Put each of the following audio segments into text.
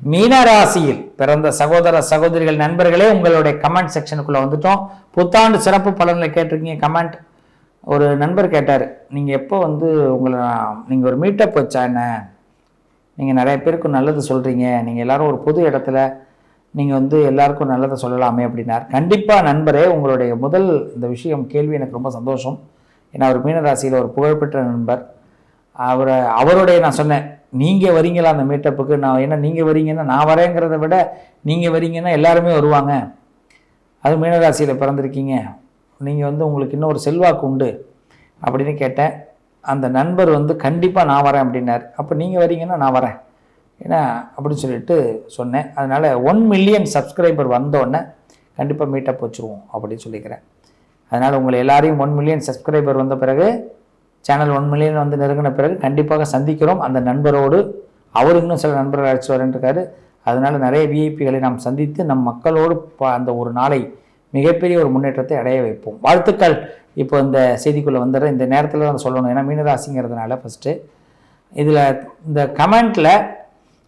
மீனராசியில் பிறந்த சகோதர சகோதரிகள் நண்பர்களே உங்களுடைய கமெண்ட் செக்ஷனுக்குள்ள வந்துட்டோம். புத்தாண்டு சிறப்பு பலன்களை கேட்டிருக்கீங்க. கமெண்ட் ஒரு நண்பர் கேட்டார் நீங்கள் எப்போ வந்து உங்களை நீங்கள் ஒரு மீட்டப் வச்சா என்ன? நீங்கள் நிறைய பேருக்கு நல்லது சொல்கிறீங்க நீங்கள் எல்லாரும் ஒரு புது இடத்துல நீங்கள் வந்து எல்லாருக்கும் நல்லதை சொல்லலாமே அப்படின்னார். கண்டிப்பாக நண்பரே உங்களுடைய முதல் இந்த விஷயம் கேள்வி எனக்கு ரொம்ப சந்தோஷம். ஏன்னா அவர் மீனராசியில் ஒரு புகழ்பெற்ற நண்பர். அவரை அவருடைய நான் சொன்னேன் நீங்கள் வரீங்களா அந்த மீட்டப்புக்கு நான் ஏன்னா நீங்கள் வரீங்கன்னா நான் வரேங்கிறத விட நீங்கள் வரீங்கன்னா எல்லாருமே வருவாங்க. அது மீனராசியில் பிறந்திருக்கீங்க. நீங்கள் வந்து உங்களுக்கு இன்னும் ஒரு செல்வாக்கு உண்டு அப்படின்னு கேட்டேன். அந்த நண்பர் வந்து கண்டிப்பாக நான் வரேன் அப்படின்னார். அப்போ நீங்கள் வரீங்கன்னா நான் வரேன். ஏன்னா அப்படின்னு சொல்லிட்டு சொன்னேன். அதனால் ஒன் மில்லியன் சப்ஸ்கிரைபர் வந்தோடனே கண்டிப்பாக மீட்டப் வச்சுருவோம் அப்படின்னு சொல்லிக்கிறேன். அதனால் உங்களை எல்லாரையும் ஒன் மில்லியன் சப்ஸ்கிரைபர் வந்த பிறகு சேனல் ஒன் மில்லியன் வந்து நெருங்கின பிறகு கண்டிப்பாக சந்திக்கிறோம். அந்த நண்பரோடு அவர் இன்னும் சில நண்பர்கள் அழைச்சி வரேன்ருக்காரு அதனால் நிறைய விஐபிகளை நாம் சந்தித்து நம் மக்களோடு ப- அந்த ஒரு நாளை மிகப்பெரிய ஒரு முன்னேற்றத்தை அடைய வைப்போம். வாழ்த்துக்கள். இப்போ இந்த செய்திக்குள்ளே வந்துடுற இந்த நேரத்தில் தான் சொல்லணும். ஏன்னா மீனராசிங்கிறதுனால ஃபஸ்ட்டு இதில் இந்த கமெண்ட்டில்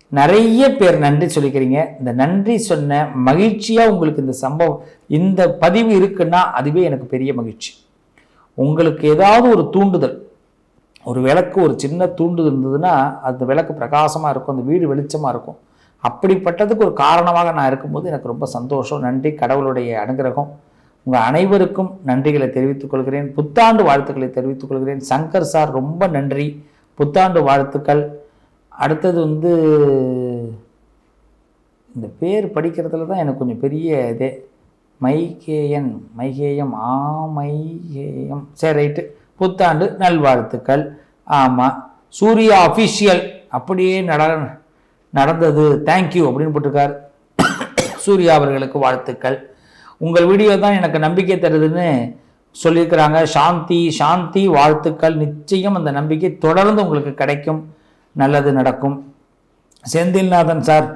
நிறைய பேர் நன்றி சொல்லிக்கிறீங்க. இந்த நன்றி சொன்ன மகிழ்ச்சியாக உங்களுக்கு இந்த சம்பவம் இந்த பதிவு இருக்குன்னா அதுவே எனக்கு பெரிய மகிழ்ச்சி. உங்களுக்கு ஏதாவது ஒரு தூண்டுதல் ஒரு விளக்கு ஒரு சின்ன தூண்டுதல் இருந்ததுன்னா அந்த விளக்கு பிரகாசமாக இருக்கும் அந்த வீடு வெளிச்சமாக இருக்கும். அப்படிப்பட்டதுக்கு ஒரு காரணமாக நான் இருக்கும்போது எனக்கு ரொம்ப சந்தோஷம். நன்றி. கடவுளுடைய அனுகிரகம். உங்கள் அனைவருக்கும் நன்றிகளை தெரிவித்துக் கொள்கிறேன். புத்தாண்டு வாழ்த்துக்களை தெரிவித்துக் கொள்கிறேன். சங்கர் சார் ரொம்ப நன்றி. புத்தாண்டு வாழ்த்துக்கள். அடுத்தது வந்து இந்த பேர் படிக்கிறதுல தான் எனக்கு கொஞ்சம் பெரிய இதே மைகேயன் மைகேயம் ஆ மைகேயம். சரி ரைட்டு. புத்தாண்டு நல்வாழ்த்துக்கள். ஆமாம் சூர்யா அஃபிஷியல் அப்படியே நட நடந்தது. தேங்க்யூ அப்படின்னு போட்டிருக்கார். சூர்யா அவர்களுக்கு வாழ்த்துக்கள். உங்கள் வீடியோ தான் எனக்கு நம்பிக்கை தருதுன்னு சொல்லியிருக்கிறாங்க. சாந்தி சாந்தி வாழ்த்துக்கள். நிச்சயம் அந்த நம்பிக்கை தொடர்ந்து உங்களுக்கு கிடைக்கும். நல்லது நடக்கும். செந்தில்நாதன் சார்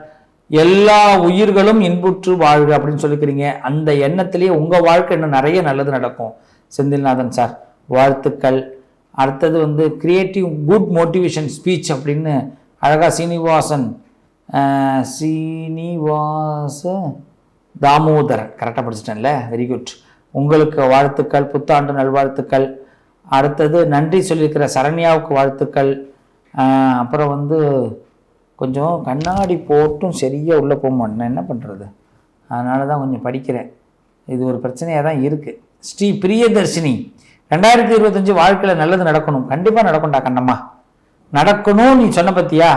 எல்லா உயிர்களும் இன்புற்று வாழ்க அப்படின்னு சொல்லிக்கிறீங்க. அந்த எண்ணத்திலேயே உங்கள் வாழ்க்கை இன்னும் நிறைய நல்லது நடக்கும். செந்தில்நாதன் சார் வாழ்த்துக்கள். அடுத்தது வந்து கிரியேட்டிவ் குட் மோட்டிவேஷன் ஸ்பீச் அப்படின்னு அழகா சீனிவாசன் சீனிவாச தாமோதரன் கரெக்டாக படிச்சிட்டேன்ல? வெரி குட் உங்களுக்கு வாழ்த்துக்கள் புத்தாண்டு நல்வாழ்த்துக்கள். அடுத்தது நன்றி சொல்லியிருக்கிற சரண்யாவுக்கு வாழ்த்துக்கள். அப்புறம் வந்து கொஞ்சம் கண்ணாடி போட்டும் சரியாக உள்ளே போக மாட்டேன் என்ன பண்ணுறது அதனால தான் கொஞ்சம் படிக்கிறேன். இது ஒரு பிரச்சனையாக தான் இருக்குது ஸ்ரீ பிரியதர்ஷினி ரெண்டாயிரத்தி இருபத்தஞ்சு வாழ்க்கையில் நல்லது நடக்கணும். கண்டிப்பாக நடக்கும்டா கண்ணம்மா. நடக்கணும் நீ சொன்ன பற்றியா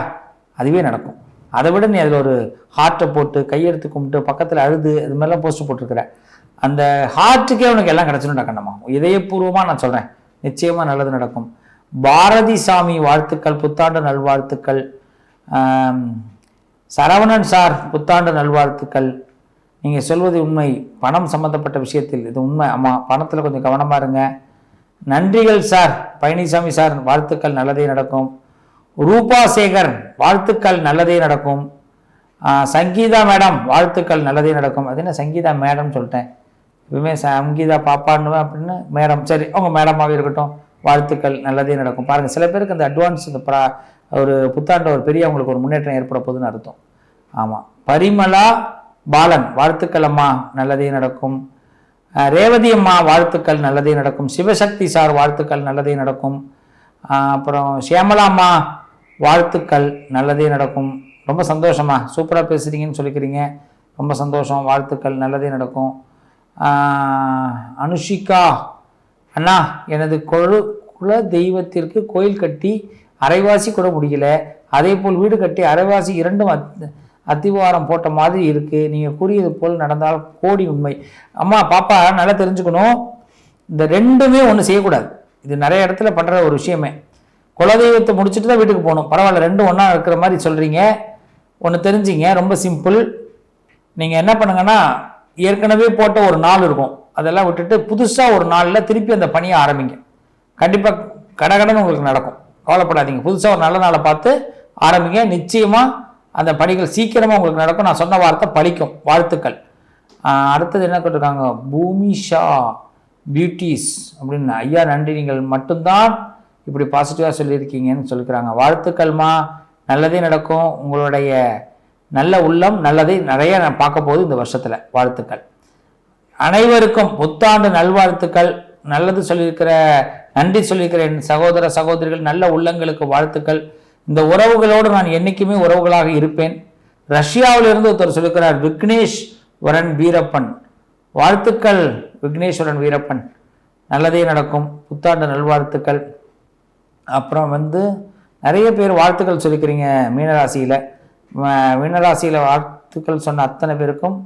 அதுவே நடக்கும். அதை விட நீ அதில் ஒரு ஹார்ட்டை போட்டு கையெடுத்து கும்பிட்டு பக்கத்தில் அழுது இது மாதிரிலாம் போஸ்ட் போட்டிருக்கிற. அந்த ஹார்ட்டுக்கே உனக்கு எல்லாம் கிடச்சிடும்டா கண்ணம்மா. இதயபூர்வமாக நான் சொல்கிறேன் நிச்சயமாக நல்லது நடக்கும். பாரதி சாமி வாழ்த்துக்கள் புத்தாண்டு நல்வாழ்த்துக்கள். சரவணன் சார் புத்தாண்டு நல்வாழ்த்துக்கள். நீங்கள் சொல்வது உண்மை. பணம் சம்பந்தப்பட்ட விஷயத்தில் இது உண்மை. ஆமாம் பணத்தில் கொஞ்சம் கவனமாக இருங்க. நன்றிகள் சார். பழனிசாமி சார் வாழ்த்துக்கள் நல்லதே நடக்கும். ரூபா சேகர் வாழ்த்துக்கள் நல்லதே நடக்கும். சங்கீதா மேடம் வாழ்த்துக்கள் நல்லதே நடக்கும். அது என்ன சங்கீதா மேடம் சொல்லிட்டேன். எப்பவுமே சங்கீதா பாப்பான்னுவேன் அப்படின்னு மேடம். சரி அவங்க மேடமாகவே இருக்கட்டும். வாழ்த்துக்கள் நல்லதே நடக்கும். பாருங்கள் சில பேருக்கு அந்த அட்வான்ஸ் இந்த ப்ரா ஒரு புத்தாண்டு ஒரு பெரிய அவங்களுக்கு ஒரு முன்னேற்றம் ஏற்பட போகுதுன்னு அர்த்தம். ஆமாம் பரிமளா பாலன் வாழ்த்துக்கள் அம்மா நல்லதே நடக்கும். ரேவதி அம்மா வாழ்த்துக்கள் நல்லதே நடக்கும். சிவசக்தி சார் வாழ்த்துக்கள் நல்லதே நடக்கும். அப்புறம் சியாமலா அம்மா வாழ்த்துக்கள் நல்லதே நடக்கும். ரொம்ப சந்தோஷமா சூப்பராக பேசுகிறீங்கன்னு சொல்லிக்கிறீங்க. ரொம்ப சந்தோஷம். வாழ்த்துக்கள் நல்லதே நடக்கும். அனுஷிகா அண்ணா எனது கொழு குல தெய்வத்திற்கு கோயில் கட்டி அரைவாசி கூட முடியல. அதே போல் வீடு கட்டி அரைவாசி இரண்டும் அத் அத்திவாரம் போட்ட மாதிரி இருக்குது நீங்கள் கூறியது போல் நடந்தால் கோடி உண்மை. அம்மா பாப்பா நல்லா தெரிஞ்சுக்கணும். இந்த ரெண்டுமே ஒன்று செய்யக்கூடாது. இது நிறைய இடத்துல பண்ணுற ஒரு விஷயமே. குலதெய்வத்தை முடிச்சுட்டு தான் வீட்டுக்கு போகணும். பரவாயில்ல ரெண்டும் ஒன்றா இருக்கிற மாதிரி சொல்கிறீங்க ஒன்று தெரிஞ்சிங்க ரொம்ப சிம்பிள். நீங்கள் என்ன பண்ணுங்கன்னா ஏற்கனவே போட்ட ஒரு நாள் இருக்கும். அதெல்லாம் விட்டுட்டு புதுசாக ஒரு நாளில் திருப்பி அந்த பணியை ஆரம்பிங்க. கண்டிப்பாக கடகடன்னு உங்களுக்கு நடக்கும். கவலைப்படாதீங்க. புதுசாக ஒரு நல்ல நாளை பார்த்து ஆரம்பிங்க. நிச்சயமாக அந்த பணிகள் சீக்கிரமாக உங்களுக்கு நடக்கும். நான் சொன்ன வார்த்தை பழிக்கும். வாழ்த்துக்கள். அடுத்தது என்ன கேட்டிருக்காங்க? பூமிஷா பியூட்டிஸ் அப்படின்னு. ஐயா நன்றி. நீங்கள் மட்டும்தான் இப்படி பாசிட்டிவாக சொல்லியிருக்கீங்கன்னு சொல்லிக்கிறாங்க. வாழ்த்துக்கள்மா. நல்லதே நடக்கும். உங்களுடைய நல்ல உள்ளம் நல்லதை நிறைய நான் பார்க்க போகுது இந்த வருஷத்தில். வாழ்த்துக்கள். அனைவருக்கும் புத்தாண்டு நல்வாழ்த்துக்கள். நல்லது சொல்லியிருக்கிற நன்றி சொல்லியிருக்கிற என் சகோதர சகோதரிகள் நல்ல உள்ளங்களுக்கு வாழ்த்துக்கள். இந்த உறவுகளோடு நான் என்றைக்குமே உறவுகளாக இருப்பேன். ரஷ்யாவிலிருந்து ஒருத்தர் சொல்லியிருக்கிறார் விக்னேஸ்வரன் வீரப்பன். வாழ்த்துக்கள் விக்னேஸ்வரன் வீரப்பன். நல்லதே நடக்கும். புத்தாண்டு நல்வாழ்த்துக்கள். அப்புறம் வந்து நிறைய பேர் வாழ்த்துக்கள் சொல்லிக்கிறீங்க மீனராசியில். மீனராசியில் வாழ்த்துக்கள் சொன்ன அத்தனை பேருக்கும்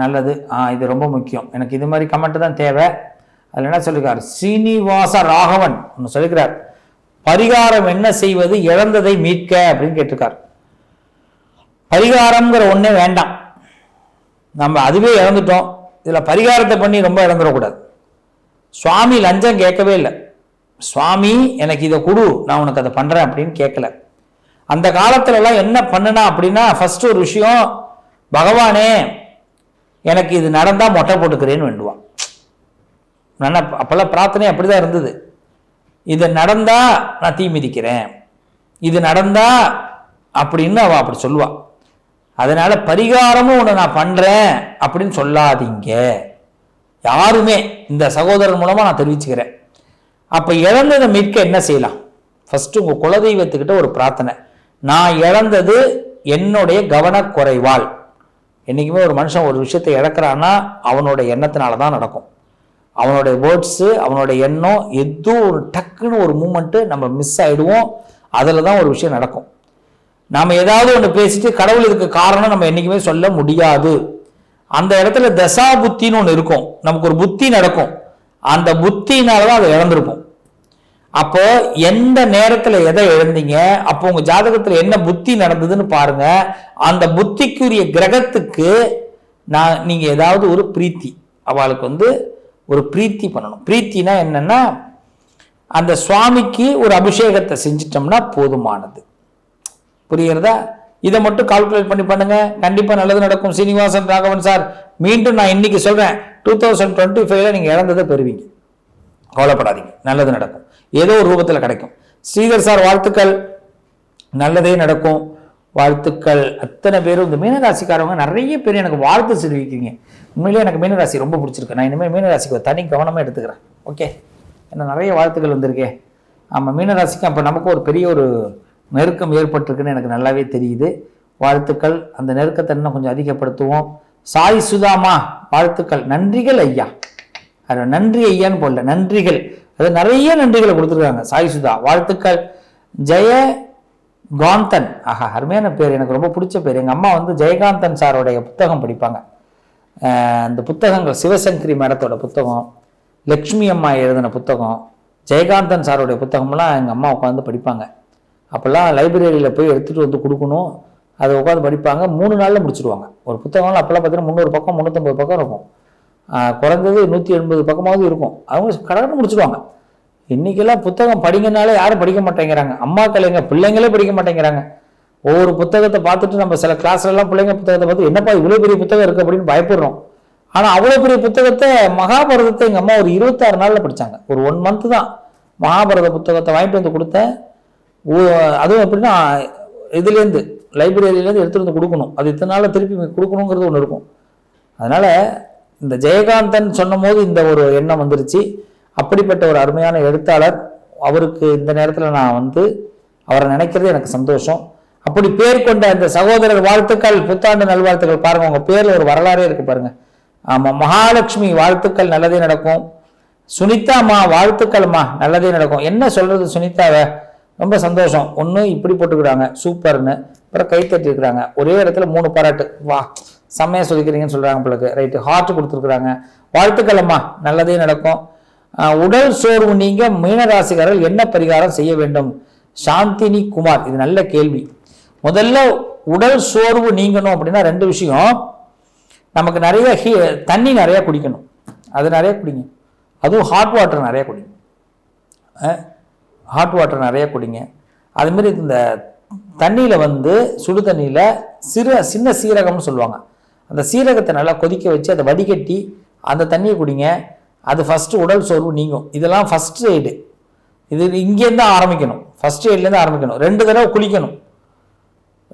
நல்லது. ஆ இது ரொம்ப முக்கியம். எனக்கு இது மாதிரி கமெண்ட்டு தான் தேவை. அதில் என்ன சொல்லியிருக்கார் சீனிவாச ராகவன் ஒன்று சொல்லியிருக்கிறார் பரிகாரம் என்ன செய்வது இழந்ததை மீட்க அப்படின்னு கேட்டிருக்கார். பரிகாரம்ங்கிற ஒன்றே வேண்டாம். நம்ம அதுவே இழந்துட்டோம். இதில் பரிகாரத்தை பண்ணி ரொம்ப இழந்துடக்கூடாது. சுவாமி லஞ்சம் கேட்கவே இல்லை. சுவாமி எனக்கு இதை கொடு நான் உனக்கு அதை பண்ணுறேன் அப்படின்னு கேட்கல. அந்த காலத்துலலாம் என்ன பண்ணுனா அப்படின்னா ஃபஸ்ட்டு ஒரு விஷயம் பகவானே எனக்கு இது நடந்தால் மொட்டை போட்டுக்கிறேன்னு வேண்டுவான். நான் அப்போல்லாம் பிரார்த்தனை அப்படி தான் இருந்தது. இது நடந்தா நான் தீ மிதிக்கிறேன். இது நடந்தா அப்படின்னு அவள் அப்படி சொல்லுவாள் அதனால் பரிகாரமும் ஒன்று நான் பண்ணுறேன் அப்படின்னு சொல்லாதீங்க. யாருமே இந்த சகோதரன் மூலமாக நான் தெரிவிச்சுக்கிறேன். அப்போ இழந்ததை மீட்க என்ன செய்யலாம்? ஃபஸ்ட்டு உங்கள் குலதெய்வத்துக்கிட்ட ஒரு பிரார்த்தனை. நான் இழந்தது என்னுடைய கவனக்குறைவால். என்றைக்குமே ஒரு மனுஷன் ஒரு விஷயத்தை இழக்கிறான்னா அவனோட எண்ணத்தினால தான் நடக்கும். அவனுடைய வேர்ட்ஸு அவனோட எண்ணம் எதோ ஒரு டக்குன்னு ஒரு மூமெண்ட்டு நம்ம மிஸ் ஆகிடுவோம் அதில் தான் ஒரு விஷயம் நடக்கும். நாம் ஏதாவது ஒன்று பேசிட்டு கடவுள் இதுக்கு காரணம் நம்ம என்றைக்குமே சொல்ல முடியாது. அந்த இடத்துல தசா புத்தின்னு ஒன்று இருக்கும். நமக்கு ஒரு புத்தி நடக்கும். அந்த புத்தினால தான் அதை இழந்திருக்கும் அப்போ எந்த நேரத்தில் எதை இழந்தீங்க? அப்போ உங்கள் ஜாதகத்தில் என்ன புத்தி நடந்ததுன்னு பாருங்க. அந்த புத்திக்குரிய கிரகத்துக்கு நான் நீங்கள் ஏதாவது ஒரு பிரீத்தி. அவளுக்கு வந்து ஒரு பிரீத்தி பண்ணணும். பிரீத்தினா என்னன்னா அந்த சுவாமிக்கு ஒரு அபிஷேகத்தை செஞ்சிட்டோம்னா போதுமானது. புரிகிறதா? இதை மட்டும் கால்குலேட் பண்ணி பண்ணுங்க. கண்டிப்பாக நல்லது நடக்கும். சீனிவாசன் ராகவன் சார் மீண்டும் நான் இன்னைக்கு சொல்றேன். டூ தௌசண்ட் டுவெண்ட்டி ஃபைவ்ல நீங்கள் இழந்ததை பெறுவீங்க. கவலைப்படாதீங்க. நல்லது நடக்கும். ஏதோ ஒரு ரூபத்தில் கிடைக்கும். ஸ்ரீதர் சார் வாழ்த்துக்கள். நல்லதே நடக்கும். வாழ்த்துக்கள். அத்தனை பேரும் இந்த மீனராசிக்காரவங்க நிறைய பேர் எனக்கு வாழ்த்து தெரிவிக்கிறீங்க உண்மையிலேயே எனக்கு மீனராசி ரொம்ப பிடிச்சிருக்கு. நான் இனிமேல் மீனராசிக்கு தனி கவனமாக எடுத்துக்கிறேன். ஓகே? என்ன நிறைய வாழ்த்துக்கள் வந்திருக்கே. ஆமாம் மீனராசிக்கு அப்போ நமக்கு ஒரு பெரிய ஒரு நெருக்கம் ஏற்பட்டிருக்குன்னு எனக்கு நல்லாவே தெரியுது. வாழ்த்துக்கள். அந்த நெருக்கத்தை இன்னும் கொஞ்சம் அதிகப்படுத்துவோம். சாய் சுதாமா வாழ்த்துக்கள். நன்றிகள் ஐயா. அது நன்றி ஐயான்னு போடல. நன்றிகள். அது நிறைய நன்றிகளை கொடுத்துருக்காங்க. சாய் சுதா வாழ்த்துக்கள். ஜெய காந்தன். ஆஹா அருமையான பேர். எனக்கு ரொம்ப பிடிச்ச பேர். எங்கள் அம்மா வந்து ஜெயகாந்தன் சாரோடைய புத்தகம் படிப்பாங்க. அந்த புத்தகங்கள் சிவசங்கரி மேடத்தோட புத்தகம் லக்ஷ்மி அம்மா எழுதின புத்தகம் ஜெயகாந்தன் சாரோடைய புத்தகம்லாம் எங்கள் அம்மா உட்காந்து படிப்பாங்க. அப்போல்லாம் லைப்ரரியில் போய் எடுத்துகிட்டு வந்து கொடுக்கணும். அதை உட்காந்து படிப்பாங்க. மூணு நாளில் முடிச்சிடுவாங்க ஒரு புத்தகம்லாம் அப்போல்லாம் பார்த்தீங்கன்னா முந்நூறு பக்கம் முந்நூற்றம்பது பக்கம் இருக்கும். குறைஞ்சது நூற்றி எண்பது பக்கமாவது இருக்கும். அவங்க கடற்கரை முடிச்சிடுவாங்க இன்றைக்கெல்லாம் புத்தகம் படிங்கனாலே யாரும் படிக்க மாட்டேங்கிறாங்க. அம்மாக்கள் எங்கள் பிள்ளைங்களே படிக்க மாட்டேங்கிறாங்க. ஒவ்வொரு புத்தகத்தை பார்த்துட்டு நம்ம சில கிளாஸ்லலாம் பிள்ளைங்க புத்தகத்தை பார்த்து என்னப்பா இவ்வளோ பெரிய புத்தகம் இருக்குது அப்படின்னு பயப்படுறோம். ஆனால் அவ்வளோ பெரிய புத்தகத்தை மகாபாரதத்தை எங்கள் அம்மா ஒரு இருபத்தாறு நாளில் படித்தாங்க ஒரு ஒன் மந்த்து தான். மகாபாரத புத்தகத்தை வாங்கிட்டு வந்து கொடுத்தேன். அதுவும் எப்படின்னா இதுலேருந்து லைப்ரரியிலேருந்து எடுத்துகிட்டு வந்து கொடுக்கணும். அது இத்தனை நாளில் திருப்பி கொடுக்கணுங்கிறது ஒன்று இருக்கும். அதனால் இந்த ஜெயகாந்தன் சொன்னும் போது இந்த ஒரு எண்ணம் வந்துருச்சு. அப்படிப்பட்ட ஒரு அருமையான எழுத்தாளர். அவருக்கு இந்த நேரத்தில் நான் வந்து அவரை நினைக்கிறது எனக்கு சந்தோஷம். அப்படி பேர் கொண்ட இந்த சகோதரர் வாழ்த்துக்கள் புத்தாண்டு நல்வாழ்த்துக்கள் பாருங்க. உங்க பேர்ல ஒரு வரலாறே இருக்கு பாருங்க. ஆமா மகாலட்சுமி வாழ்த்துக்கள் நல்லதே நடக்கும். சுனிதாம்மா வாழ்த்துக்கள்மா நல்லதே நடக்கும். என்ன சொல்றது சுனிதாவை? ரொம்ப சந்தோஷம். ஒன்று இப்படி போட்டுக்கிறாங்க. சூப்பர்னு. அப்புறம் கை தட்டிருக்கிறாங்க ஒரே இடத்துல மூணு பாராட்டு. வா செம்மையாக சொல்லிக்கிறீங்கன்னு சொல்கிறாங்க பிள்ளைக்கு ரைட்டு ஹார்ட் கொடுத்துருக்குறாங்க. வாழ்த்துக்கள் அம்மா நல்லதே நடக்கும். உடல் சோர்வு நீங்க மீனராசிக்காரர்கள் என்ன பரிகாரம் செய்ய வேண்டும்? சாந்தினி குமார் இது நல்ல கேள்வி. முதல்ல உடல் சோர்வு நீங்கணும் அப்படின்னா ரெண்டு விஷயம். நமக்கு நிறைய ஹீ தண்ணி நிறையா குடிக்கணும். அது நிறைய குடிங்க. அதுவும் ஹாட் வாட்டர் நிறையா குடிங்க. ஹாட் வாட்டர் நிறைய குடிங்க. அதுமாரி இந்த தண்ணியில் வந்து சுடு தண்ணியில் சிறு சின்ன சீரகம்னு சொல்லுவாங்க. அந்த சீரகத்தை நல்லா கொதிக்க வச்சு அதை வடிகட்டி அந்த தண்ணியை குடிங்க. அது ஃபஸ்ட்டு உடல் சோர்வு நீங்கும். இதெல்லாம் ஃபஸ்ட் எய்டு இது இங்கேருந்து ஆரம்பிக்கணும். ஃபஸ்ட் எய்ட்லேருந்து ஆரம்பிக்கணும். ரெண்டு தடவை குளிக்கணும்.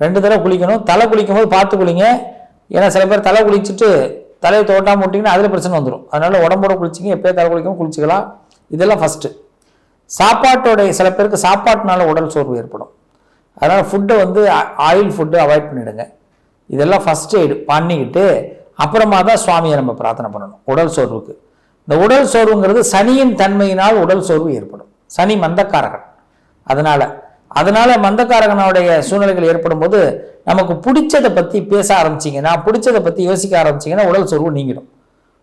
ரெண்டு தடவை குளிக்கணும். தலை குளிக்கும் போது பார்த்து குளிங்க. ஏன்னா சில பேர் தலை குளிச்சுட்டு தலையை தோட்டாமல் விட்டிங்கன்னா அதில் பிரச்சனை வந்துடும் அதனால் உடம்போட குளிச்சிங்க. எப்போயே தலை குளிக்கும் குளிச்சுக்கலாம். இதெல்லாம் ஃபஸ்ட்டு சாப்பாட்டோடைய சில பேருக்கு சாப்பாட்டுனால உடல் சோர்வு ஏற்படும். அதனால் ஃபுட்டை வந்து ஆயில் ஃபுட்டு அவாய்ட் பண்ணிவிடுங்க இதெல்லாம் ஃபஸ்ட் எய்டு பண்ணிக்கிட்டு அப்புறமா தான் சுவாமியை நம்ம பிரார்த்தனை பண்ணணும். உடல் சோர்வுக்கு. இந்த உடல் சோர்வுங்கிறது சனியின் தன்மையினால் உடல் சோர்வு ஏற்படும். சனி மந்தக்காரகன். அதனால் அதனால் மந்தக்காரகனுடைய சூழ்நிலைகள் ஏற்படும் போது நமக்கு பிடிச்சதை பற்றி பேச ஆரம்பிச்சிங்கன்னா பிடிச்சதை பற்றி யோசிக்க ஆரம்பிச்சிங்கன்னா உடல் சோர்வு நீங்கிடும்.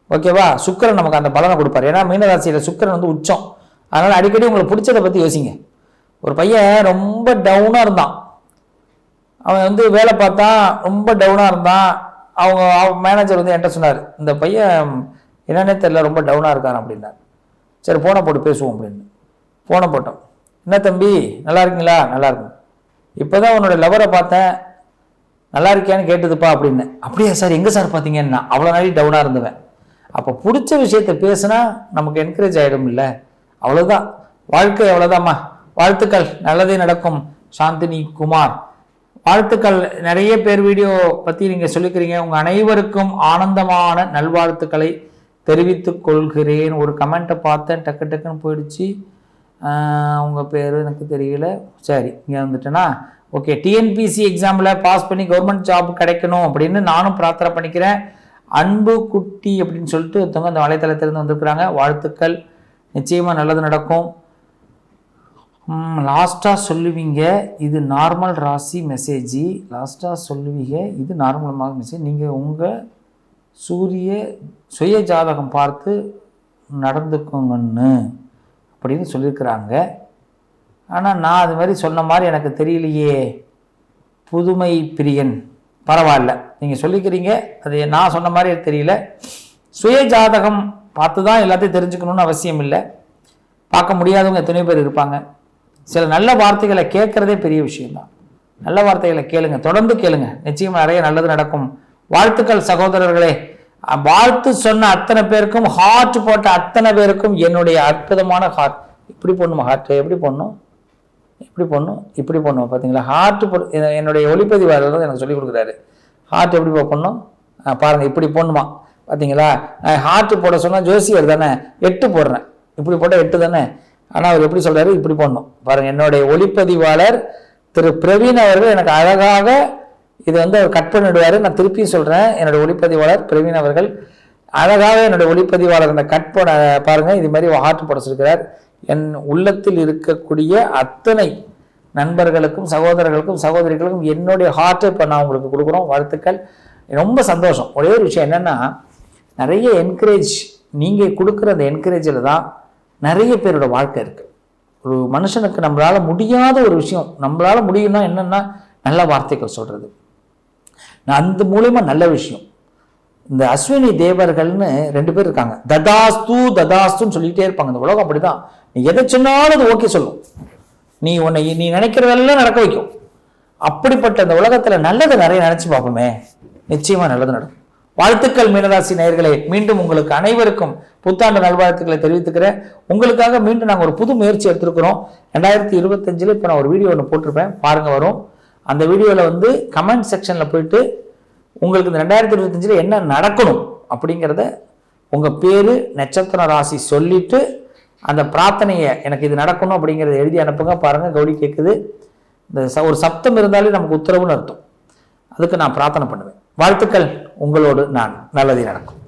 ஓகேவா சுக்கரன் நமக்கு அந்த பலனை கொடுப்பாரு. ஏன்னா மீனராசியில் சுக்கரன் வந்து உச்சம். அதனால் அடிக்கடி உங்களுக்கு பிடிச்சதை பற்றி யோசிங்க. ஒரு பையன் ரொம்ப டவுனாக இருந்தான். அவன் வந்து வேலை பார்த்தா ரொம்ப டவுனாக இருந்தான். அவங்க மேனேஜர் வந்து என்கிட்ட சொன்னார் இந்த பையன் என்னன்னே தெரில ரொம்ப டவுனாக இருக்கான் அப்படின்னார். சரி ஃபோனை போட்டு பேசுவோம் அப்படின்னு. ஃபோனை போட்டோம். என்ன தம்பி நல்லா இருக்கீங்களா? நல்லா இருக்கும். இப்போ தான் உன்னோட லவரை பார்த்தேன். நல்லா இருக்கியான்னு கேட்டதுப்பா அப்படின்னு. அப்படியா சார் எங்கே சார் பார்த்தீங்கன்னா? அவ்வளோ நாளைக்கு டவுனாக இருந்துவேன். அப்போ பிடிச்ச விஷயத்த பேசுனா நமக்கு என்கரேஜ் ஆகிடும் இல்லை அவ்வளோதான் வாழ்க்கை அவ்வளோதாம்மா வாழ்த்துக்கள். நல்லதே நடக்கும். சாந்தினி குமார். வாழ்த்துக்கள். நிறைய பேர் வீடியோ பற்றி நீங்கள் சொல்லிக்கிறீங்க. உங்கள் அனைவருக்கும் ஆனந்தமான நல்வாழ்த்துக்களை தெரிவித்துக் கொள்கிறேன். ஒரு கமெண்ட்டை பார்த்தேன் டக்கு டக்குன்னு போயிடுச்சு. உங்கள் பேர் எனக்கு தெரியல. சரி இங்கே வந்துட்டேன்னா ஓகே டிஎன்பிசி எக்ஸாமில் பாஸ் பண்ணி கவர்மெண்ட் ஜாப் கிடைக்கணும் அப்படின்னு நானும் பிரார்த்தனை பண்ணிக்கிறேன். அன்பு குட்டி அப்படின்னு சொல்லிட்டு ஒருத்தவங்க அந்த வலைத்தளத்திலிருந்து வந்திருக்கிறாங்க. வாழ்த்துக்கள். நிச்சயமாக நல்லது நடக்கும். லாஸ்ட்டாக சொல்லுவீங்க இது நார்மல் ராசி மெசேஜி லாஸ்ட்டாக சொல்லுவீங்க இது நார்மலமாக மெசேஜ் நீங்கள் உங்கள் சூரிய சுய ஜாதகம் பார்த்து நடந்துக்கோங்கன்னு அப்படின்னு சொல்லியிருக்கிறாங்க. ஆனால் நான் அது மாதிரி சொன்ன மாதிரி எனக்கு தெரியலையே. புதுமை பிரியன். பரவாயில்ல. நீங்கள் சொல்லிக்கிறீங்க. அது நான் சொன்ன மாதிரி தெரியல. சுய ஜாதகம் பார்த்து தான் எல்லாத்தையும் தெரிஞ்சுக்கணும்னு அவசியம் இல்லை. பார்க்க முடியாதவங்க எத்தனையோ பேர் இருப்பாங்க. சில நல்ல வார்த்தைகளை கேட்குறதே பெரிய விஷயம்தான். நல்ல வார்த்தைகளை கேளுங்க. தொடர்ந்து கேளுங்க. நிச்சயம் நிறைய நல்லது நடக்கும். வாழ்த்துக்கள் சகோதரர்களே. வாழ்த்து சொன்ன அத்தனை பேருக்கும் ஹார்ட் போட்ட அத்தனை பேருக்கும் என்னுடைய அற்புதமான ஹார்ட் இப்படி போடணுமா ஹார்ட் எப்படி போடணும்? இப்படி போடணும்? இப்படி போடணும்? பார்த்தீங்களா ஹார்ட் போ என்னுடைய ஒளிப்பதிவாளர் தான் எனக்கு சொல்லி கொடுக்குறாரு. ஹார்ட் எப்படி போடணும்? பாருங்கள் இப்படி போடணுமா? பார்த்தீங்களா ஹார்ட் போட சொன்னால் ஜோசியர் தானே? எட்டு போடுறேன். இப்படி போட்டால் எட்டு தானே? ஆனால் அவர் எப்படி சொல்கிறாரு இப்படி போடணும். பாருங்கள் என்னுடைய ஒளிப்பதிவாளர் திரு பிரவீன் அவர்கள் எனக்கு அழகாக இது வந்து அவர் கட் பண்ணிடுவார். நான் திருப்பியும் சொல்கிறேன் என்னோட ஒளிப்பதிவாளர் பிரவீன் அவர்கள் அழகாக என்னோட ஒளிப்பதிவாளர் அந்த கட் போட பாருங்கள் இது மாதிரி ஹார்ட் போட என் உள்ளத்தில் இருக்கக்கூடிய அத்தனை நண்பர்களுக்கும் சகோதரர்களுக்கும் சகோதரிகளுக்கும் என்னுடைய ஹார்ட்டை இப்போ நான் உங்களுக்கு கொடுக்குறோம். வாழ்த்துக்கள். ரொம்ப சந்தோஷம். ஒரே ஒரு விஷயம் என்னென்னா நிறைய என்கரேஜ் நீங்கள் கொடுக்குற அந்த என்கரேஜில் தான் நிறைய பேரோட வாழ்க்கை இருக்குது ஒரு மனுஷனுக்கு நம்மளால் முடியாத ஒரு விஷயம் நம்மளால் முடியும்னா என்னென்னா நல்ல வார்த்தைகள் சொல்கிறது அந்த மூலயமா நல்ல விஷயம். இந்த அஸ்வினி தேவர்கள்னு ரெண்டு பேர் இருக்காங்க. ததாஸ்து ததாஸ்துன்னு சொல்லிட்டே இருப்பாங்க. இந்த உலகம் அப்படிதான். நீ எதை சொன்னாலும் அது ஓகே சொல்லும். நீ உன்னை நீ நினைக்கிறதெல்லாம் நடக்க வைக்கும். அப்படிப்பட்ட அந்த உலகத்துல நல்லதை நிறைய நினைச்சு பார்ப்போமே. நிச்சயமா நல்லது நடக்கும். வாழ்த்துக்கள் மீனராசி நேயர்களே. மீண்டும் உங்களுக்கு அனைவருக்கும் புத்தாண்டு நல்வாழ்த்துக்களை தெரிவித்துக்கிறேன். உங்களுக்காக மீண்டும் நாங்கள் ஒரு புது முயற்சி எடுத்திருக்கிறோம். ரெண்டாயிரத்தி இருபத்தஞ்சில் இப்போ நான் ஒரு வீடியோ ஒன்று போட்டிருப்பேன். பாருங்க வரும். அந்த வீடியோவில் வந்து கமெண்ட் செக்ஷனில் போயிட்டு உங்களுக்கு இந்த ரெண்டாயிரத்தி இருபத்தஞ்சில் என்ன நடக்கணும் அப்படிங்கிறத உங்கள் பேர் நட்சத்திர ராசி சொல்லிவிட்டு அந்த பிரார்த்தனையை எனக்கு இது நடக்கணும் அப்படிங்கிறத எழுதி அனுப்புங்க. பாருங்கள் கௌரி கேட்குது இந்த ச- ஒரு சப்தம் இருந்தாலே நமக்கு உத்தரவுன்னு அர்த்தம். அதுக்கு நான் பிரார்த்தனை பண்ணுவேன். வாழ்த்துக்கள். உங்களோடு நான் நல்லதே நடக்கும்.